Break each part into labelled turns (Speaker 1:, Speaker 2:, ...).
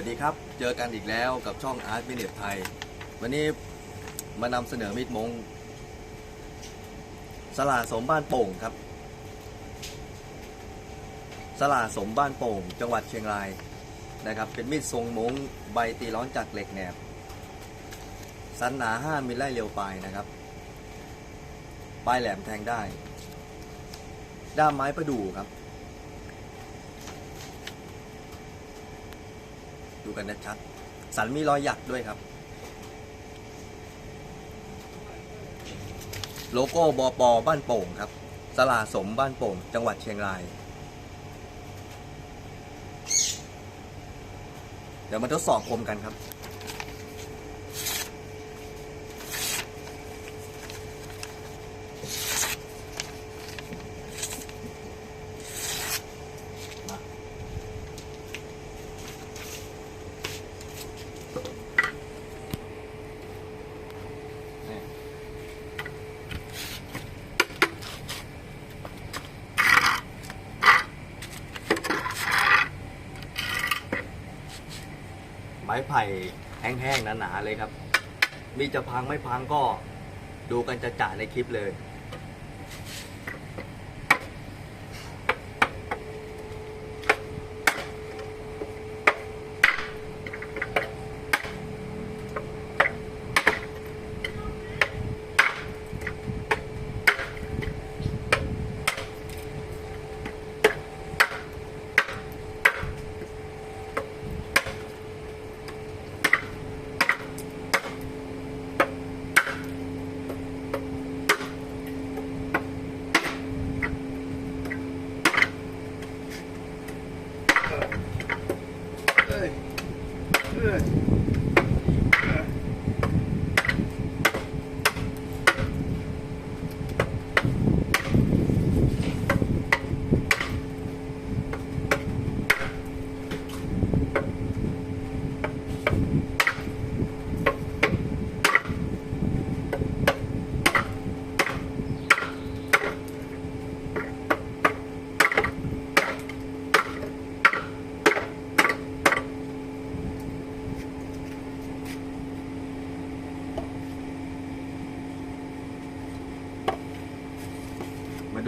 Speaker 1: วัสดีครับ เจอกันอีกแล้วกับช่องอาร์ตวินเนตไทย วันนี้มานำเสนอมีดมง สลาสมบ้านโป่งครับ สลาสมบ้านโป่ง จังหวัดเชียงรายนะครับ เป็นมีดทรงมงใบตีร้อนจากเหล็กแหนบ สันหนา 5มิลไล่เร็วปลายนะครับ ปลายแหลมแทงได้ ด้ามไม้ประดู่ครับ ดูกันชัดๆสันมีรอยหยักด้วยครับ โลโก้บอปอบ้านโป่งครับ สลาสมบ้านโป่ง จังหวัดเชียงราย เดี๋ยวมาทดสอบคมกันครับ ไม้ไผ่แห้งๆหนาๆเลยครับ มีจะพังไม่พังก็ดูกันจะจ่าในคลิปเลย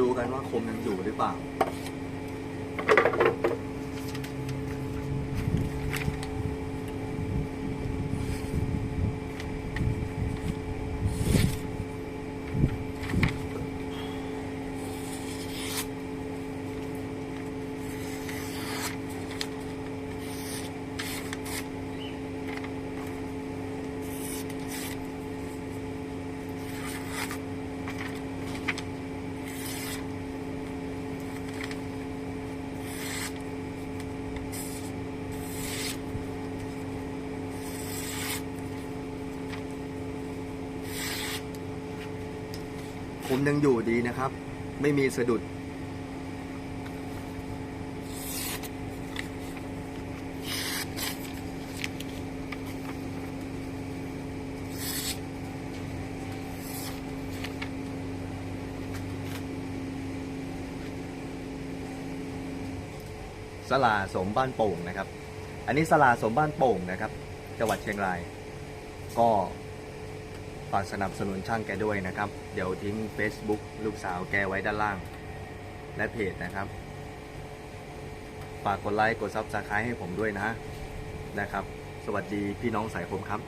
Speaker 1: ดูกันว่าคมยังอยู่หรือเปล่า คมยังอยู่ดีนะครับ ไม่มีสะดุด สลาสมบ้านโป่งนะครับ อันนี้สลาสมบ้านโป่งนะครับ จังหวัดเชียงราย ก็ ฝากสนับสนุนช่างแกด้วยนะครับ เดี๋ยวทิ้ง Facebook ลูกสาวแกไว้ด้านล่าง และเพจนะครับ ฝากกดไลค์กดซับสไครต์ให้ผมด้วยนะนะครับ สวัสดีพี่น้องสายผมครับ